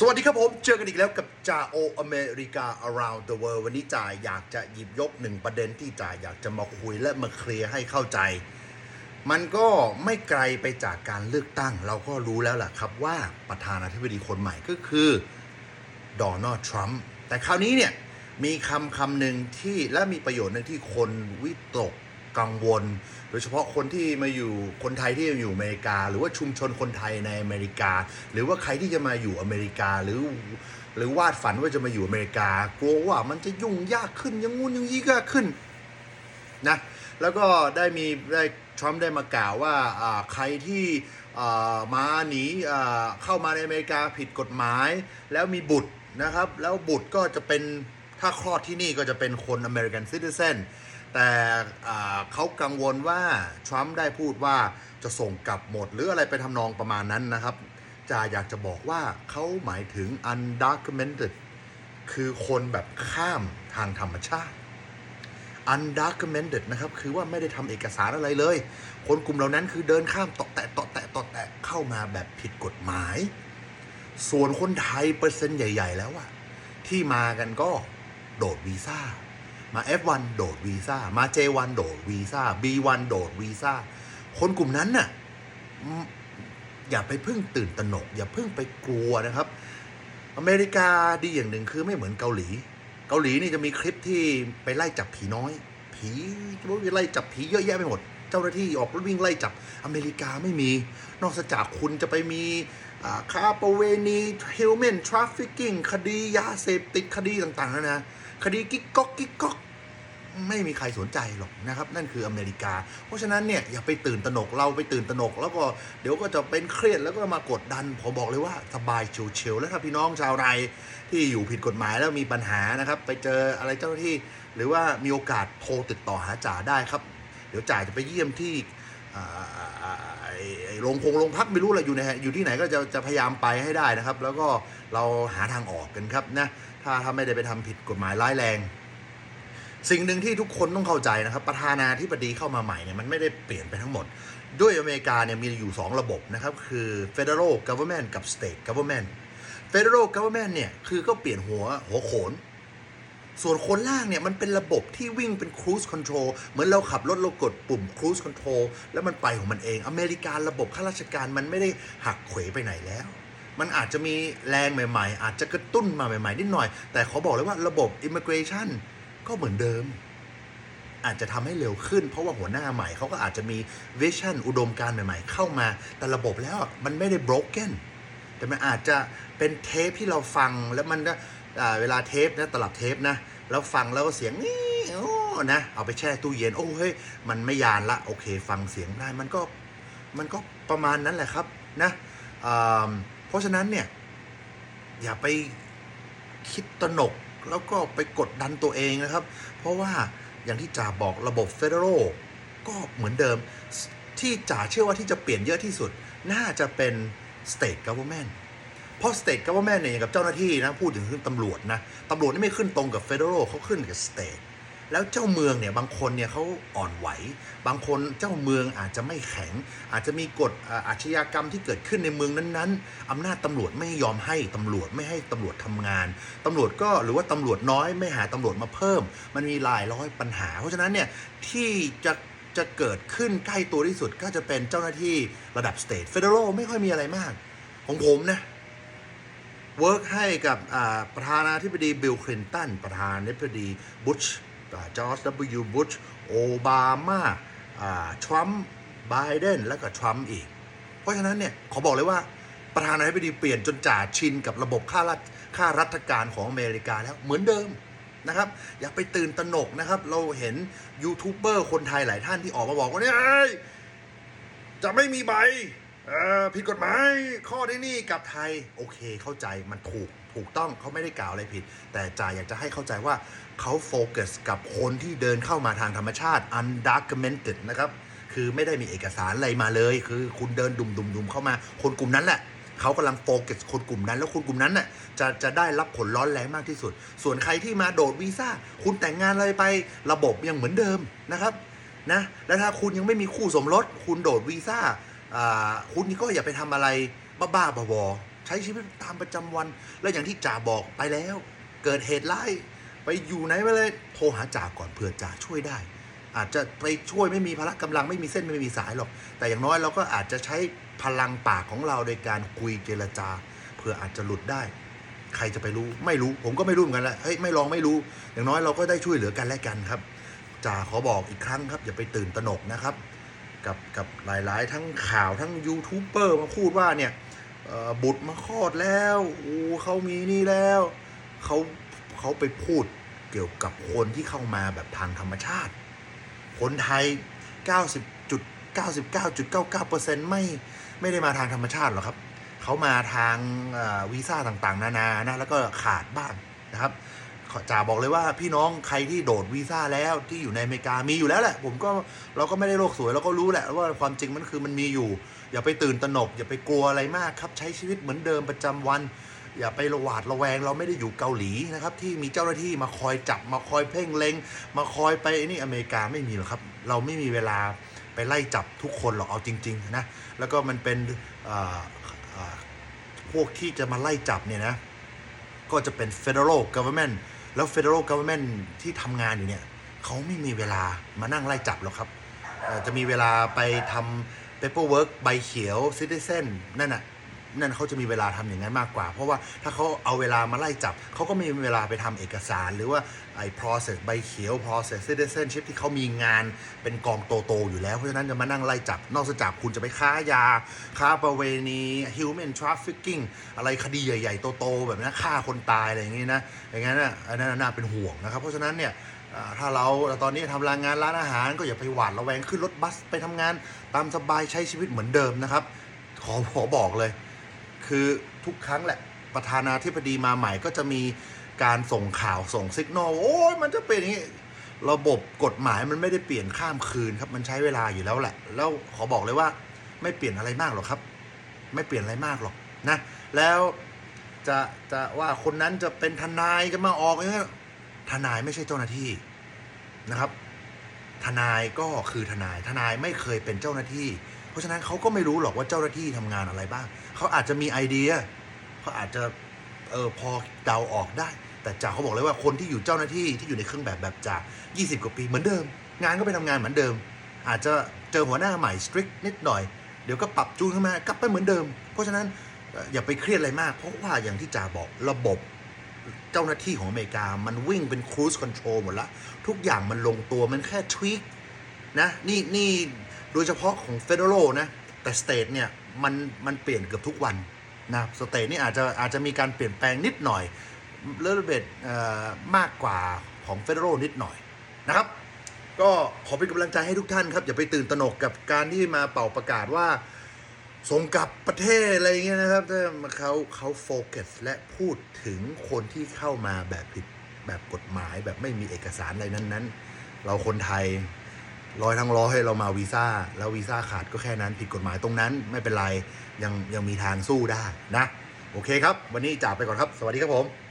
สวัสดีครับผม เจอกันอีกแล้วกับจ่าโออเมริกา around the world วันนี้จ่าอยากจะหยิบยกหนึ่งประเด็นที่จ่าอยากจะมาคุยและมาเคลียร์ให้เข้าใจ มันก็ไม่ไกลไปจากการเลือกตั้ง เราก็รู้แล้วล่ะครับว่าประธานาธิบดีคนใหม่ก็คือโดนัลด์ทรัมป์แต่คราวนี้เนี่ยมีคำคำหนึ่งที่และมีประโยชน์หนึ่งที่คนวิตก กังวล โดยเฉพาะคนที่มาอยู่คนไทยที่อยู่อเมริกา หรือว่าชุมชนคนไทยในอเมริกา หรือว่าใครที่จะมาอยู่อเมริกาหรือหรือวาดฝันว่าจะมาอยู่อเมริกากลัวว่ามันจะยุ่งยากขึ้นยังงู้นยังยี่ก็ขึ้นนะแล้วก็ได้มีได้ทรัมป์ได้มากล่าวว่าใครที่มาหนีเข้ามาในอเมริกาผิดกฎหมาย แล้วมีบุตรนะครับ แล้วบุตรก็จะเป็นถ้าคลอดที่นี่ก็จะเป็นคนอเมริกันซิติเซน แต่เขากังวลว่าทรัมป์ได้พูดว่าจะส่งกลับหมด หรืออะไรไปทำนองประมาณนั้นนะครับจะอยากจะบอกว่าเขาหมายถึง undocumented คือคนแบบข้ามทางธรรมชาติ undocumented นะครับ คือว่าไม่ได้ทำเอกสารอะไรเลย คนกลุ่มเหล่านั้นคือเดินข้ามตาะแตะตาะแตะตาะแตะเข้ามาแบบผิดกฎหมาย ส่วนคนไทยเปอร์เซ็นต์ใหญ่ ๆ แล้วอะที่มากันก็โดดวีซ่า มา F1 โดดวีซ่ามา J1 โดดวีซ่า B1 โดดวีซ่าคนกลุ่มนั้นน่ะอย่าไปเพิ่งตื่นตระหนก อย่าเพิ่งไปกลัวนะครับ อเมริกาดีอย่างหนึ่งคือไม่เหมือนเกาหลี เกาหลีนี่จะมีคลิปที่ไปไล่จับผีน้อย ผีไปไล่จับผีเยอะแยะไปหมด เจ้าหน้าที่ออกรถวิ่งไล่จับอเมริกาไม่มี นอกจากคุณจะไปมีอ่าค้าประเวณีเฮิวแมนทราฟิกิ้งคดียาเสพติดคดีต่างๆนะนะ คดีกิ๊กก๊อกกิ๊กก๊อกไม่มีใครสนใจหรอกนะครับ นั่นคืออเมริกา เพราะฉะนั้นเนี่ยอย่าไปตื่นตระหนกเราไปตื่นตระหนก แล้วก็เดี๋ยวก็จะเป็นเครียดแล้วก็มากดดัน ผมบอกเลยว่าสบายชิวๆแล้วถ้าพี่น้องชาวไทยที่อยู่ผิดกฎหมายแล้วมีปัญหานะครับ ไปเจออะไรเจ้าหน้าที่ หรือว่ามีโอกาสโทรติดต่อหาจ่าได้ครับ เดี๋ยวจ่าจะไปเยี่ยมที่โรงพงโรงพักไม่รู้แหละอยู่ในอยู่ที่ไหนก็จะจะพยายามไปให้ได้นะครับ แล้วก็เราหาทางออกกันครับนะ ถ้าถ้าไม่ได้ไปทำผิดกฎหมายร้ายแรง สิ่งหนึ่งที่ทุกคนต้องเข้าใจนะครับ ประธานาธิบดีเข้ามาใหม่เนี่ยมันไม่ได้เปลี่ยนไปทั้งหมด ด้วยอเมริกาเนี่ยมีอยู่ 2 ระบบนะครับ คือ federal government กับ state government federal government เนี่ยคือก็เปลี่ยนหัวหัวโขน ส่วนคนล่างเนี่ยมันเป็นระบบที่วิ่งเป็น cruise control เหมือนเราขับรถเรากดปุ่ม cruise control แล้วมันไปของมันเอง อเมริการะบบข้าราชการมันไม่ได้หักเขวไปไหนแล้ว มันอาจจะมีแรงใหม่ ๆ อาจจะกระตุ้นมาใหม่ๆนิดหน่อย แต่ขอบอกเลยว่าระบบ immigration ก็เหมือนเดิม อาจจะทำให้เร็วขึ้น เพราะว่าหัวหน้าใหม่เขาก็อาจจะมีวิชั่นอุดมการใหม่ๆ เข้ามา แต่ระบบแล้วมันไม่ได้ broken แต่มันอาจจะเป็นเทปที่เราฟังแล้วมันเวลาเทปนะตลับเทปนะแล้วฟังแล้วก็เสียงนี่โอ้นะเอาไปแช่ตู้เย็นโอ้เฮ้ยมันไม่ยานละโอเค ฟังเสียงได้มันก็มันก็ประมาณนั้นแหละครับนะอ่า เพราะฉะนั้นเนี่ย อย่าไปคิดตระหนกแล้วก็ไปกดดันตัวเองนะครับ เพราะว่าอย่างที่จ่าบอกระบบ Federal ก็เหมือนเดิมที่จ่าเชื่อว่าที่จะเปลี่ยนเยอะที่สุด น่าจะเป็น State Government เพราะ State Government เนี่ยอย่างกับเจ้าหน้าที่นะ พูดถึงขึ้นตำรวจนะ ตำรวจนี่ไม่ขึ้นตรงกับ Federal เขาขึ้นกับ State แล้วเจ้าเมืองเนี่ยบางคนเนี่ยเขาอ่อนไหว บางคนเจ้าเมืองอาจจะไม่แข็ง อาจจะมีกฎอาชญากรรมที่เกิดขึ้นในเมืองนั้นๆอำนาจตำรวจไม่ยอมให้ตำรวจไม่ให้ตำรวจทำงานตำรวจก็หรือว่าตำรวจน้อยไม่หาตำรวจมาเพิ่ม มันมีหลายร้อยปัญหา เพราะฉะนั้นเนี่ยที่จะจะเกิดขึ้นใกล้ตัวที่สุดก็จะเป็นเจ้าหน้าที่ระดับ state federal ไม่ค่อยมีอะไรมาก ของผมนะเวิร์กให้กับประธานาธิบดีบิลคลินตันประธานาธิบดีบุช จอร์จ W. บุชโอบามาทรัมป์ไบเดนแล้วก็ทรัมป์อีก เพราะฉะนั้นเนี่ยขอบอกเลยว่าประธานาธิบดีเปลี่ยนจนจ่าชินกับระบบค่าราชค่ารัฐการของอเมริกาแล้วเหมือนเดิมนะครับอย่าไปตื่นตระหนกนะครับ เราเห็นยูทูบเบอร์คนไทยหลายท่านที่ออกมาบอกว่าเนี่ยจะไม่มีใบผิดกฎหมายข้อที่นี่กับไทย โอเคเข้าใจมันถูก ถูกต้องเขาไม่ได้กล่าวอะไรผิด แต่จ่าอยากจะให้เข้าใจว่าเขาโฟกัสกับคนที่เดินเข้ามาทางธรรมชาติ undocumented นะครับ คือไม่ได้มีเอกสารอะไรมาเลย คือคุณเดินดุมดุมดุมเข้ามา คนกลุ่มนั้นแหละเขากำลังโฟกัสคนกลุ่มนั้น แล้วคนกลุ่มนั้นน่ะจะจะได้รับผลร้อนแรงมากที่สุด ส่วนใครที่มาโดดวีซ่า คุณแต่งงานอะไรไประบบยังเหมือนเดิมนะครับนะแล้วถ้าคุณยังไม่มีคู่สมรส คุณโดดวีซ่าอ่าคุณก็อย่าไปทำอะไรบ้าๆบอๆ ใช้ชีวิตตามประจำวัน แล้วอย่างที่จ่าบอกไปแล้ว เกิดเหตุร้ายไปอยู่ไหนไปเลยโทรหาจ่าก่อนเผื่อจ่าช่วยได้ อาจจะไปช่วยไม่มีพละกำลังไม่มีเส้นไม่มีสายหรอก แต่อย่างน้อยเราก็อาจจะใช้พลังปากของเราโดยการคุยเจรจาเผื่ออาจจะหลุดได้ ใครจะไปรู้ไม่รู้ ผมก็ไม่รู้เหมือนกันแหละเฮ้ยไม่ลองไม่รู้ อย่างน้อยเราก็ได้ช่วยเหลือกันและกันครับจ่าขอบอกอีกครั้งครับ อย่าไปตื่นตระหนกนะครับ กับกับหลายๆ ทั้งข่าวทั้งยูทูบเบอร์มาพูดว่าเนี่ย บุตรมาคลอดแล้วอูเขามีนี่แล้วเขาเขาไปพูดเกี่ยวกับคนที่เข้ามาแบบทางธรรมชาติ คนไทย 90.99.99%ไม่ไม่ได้มาทางธรรมชาติหรอกครับเขามาทางวีซ่าต่างๆ นานานะแล้วก็ขาดบ้างนะครับ จ่าบอกเลยว่าพี่น้องใครที่โดดวีซ่าแล้วที่อยู่ในอเมริกามีอยู่แล้วแหละ ผมก็เราก็ไม่ได้โลกสวยเราก็รู้แหละว่าความจริงมันคือมันมีอยู่ อย่าไปตื่นตระหนก อย่าไปกลัวอะไรมากครับ ใช้ชีวิตเหมือนเดิมประจำวัน อย่าไประหวาดระแวง เราไม่ได้อยู่เกาหลีนะครับ ที่มีเจ้าหน้าที่มาคอยจับมาคอยเพ่งเล็ง มาคอยไปนี่อเมริกาไม่มีหรอกครับ เราไม่มีเวลาไปไล่จับทุกคนหรอกเอาจริง ๆ นะ แล้วก็มันเป็นพวกที่จะมาไล่จับเนี่ยนะก็จะเป็น federal government แล้ว federal government ที่ทำงานอยู่เนี่ยเขาไม่มีเวลามานั่งไล่จับหรอกครับ จะมีเวลาไปทำ paperwork ใบเขียว citizen นั่นน่ะ นั่นเขาจะมีเวลาทำอย่างนั้นมากกว่า เพราะว่าถ้าเขาเอาเวลามาไล่จับ เขาก็ไม่มีเวลาไปทำเอกสาร หรือว่าไอ้ process ใบเขียว process citizenship ที่เขามีงานเป็นกองโตๆอยู่แล้ว เพราะฉะนั้นจะมานั่งไล่จับ นอกจากคุณจะไปค้ายา ค้าประเวณี human trafficking อะไรคดีใหญ่ๆ โตๆ แบบนั้นฆ่าคนตายอะไรอย่างนี้นะ อย่างนั้นน่ะอันนั้นน่าเป็นห่วงนะครับ เพราะฉะนั้นเนี่ยถ้าเราตอนนี้ทำรางงานร้านอาหาร ก็อย่าไปหวาดระแวงขึ้นรถบัสไปทำงาน ตามสบายใช้ชีวิตเหมือนเดิมนะครับ ขอขอบอกเลย คือทุกครั้งแหละประธานาธิบดีมาใหม่ก็จะมีการส่งข่าวส่งสัญญาณโอ้ยมันจะเป็นอย่างนี้ระบบกฎหมายมันไม่ได้เปลี่ยนข้ามคืนครับ มันใช้เวลาอยู่แล้วแหละ แล้วขอบอกเลยว่าไม่เปลี่ยนอะไรมากหรอกครับ ไม่เปลี่ยนอะไรมากหรอกนะ แล้วจะจะว่าคนนั้นจะเป็นทนายจะมาออกเนี่ยทนายไม่ใช่เจ้าหน้าที่นะครับ ทนายก็คือทนาย ทนายไม่เคยเป็นเจ้าหน้าที่ ราะฉะนั้นเขาก็ไม่รู้หรอกว่าเจ้าหน้าที่ทำงานอะไรบ้าง เขาอาจจะมีไอเดียเขาอาจจะเออพอเดาออกได้ แต่จ่าเขาบอกเลยว่าคนที่อยู่เจ้าหน้าที่ที่อยู่ในเครื่องแบบแบบจ่า20 กว่าปีเหมือนเดิม งานก็ไปทำงานเหมือนเดิม อาจจะเจอหัวหน้าใหม่สตริกนิดหน่อย เดี๋ยวก็ปรับจูนขึ้นมากลับไปเหมือนเดิม เพราะฉะนั้นอย่าไปเครียดอะไรมาก เพราะว่าอย่างที่จ่าบอกระบบเจ้าหน้าที่ของอเมริกา มันวิ่งเป็น cruise control หมดละ ทุกอย่างมันลงตัวมันแค่ทวีคนะ นี่นี่ โดยเฉพาะของ federal นะแต่ state เนี่ยมันมันเปลี่ยนเกือบทุกวันนะสเตทนี่อาจจะอาจจะมีการเปลี่ยนแปลงนิดหน่อยเลื่อนเบดมากกว่าของ federal นิดหน่อยนะครับก็ขอเป็นกำลังใจให้ทุกท่านครับ อย่าไปตื่นตระหนกกับการที่มาเป่าประกาศว่าส่งกลับประเทศอะไรเงี้ยนะครับแต่เขาเขาโฟกัสและพูดถึงคนที่เข้ามาแบบผิดแบบกฎหมายแบบไม่มีเอกสารอะไรนั้นๆ เราคนไทย ร้อยทั้งร้อยเรามาวีซ่า แล้ววีซ่าขาดก็แค่นั้นผิดกฎหมายตรงนั้นไม่เป็นไร ยังยังมีทางสู้ได้นะ โอเคครับ วันนี้จากไปก่อนครับ สวัสดีครับผม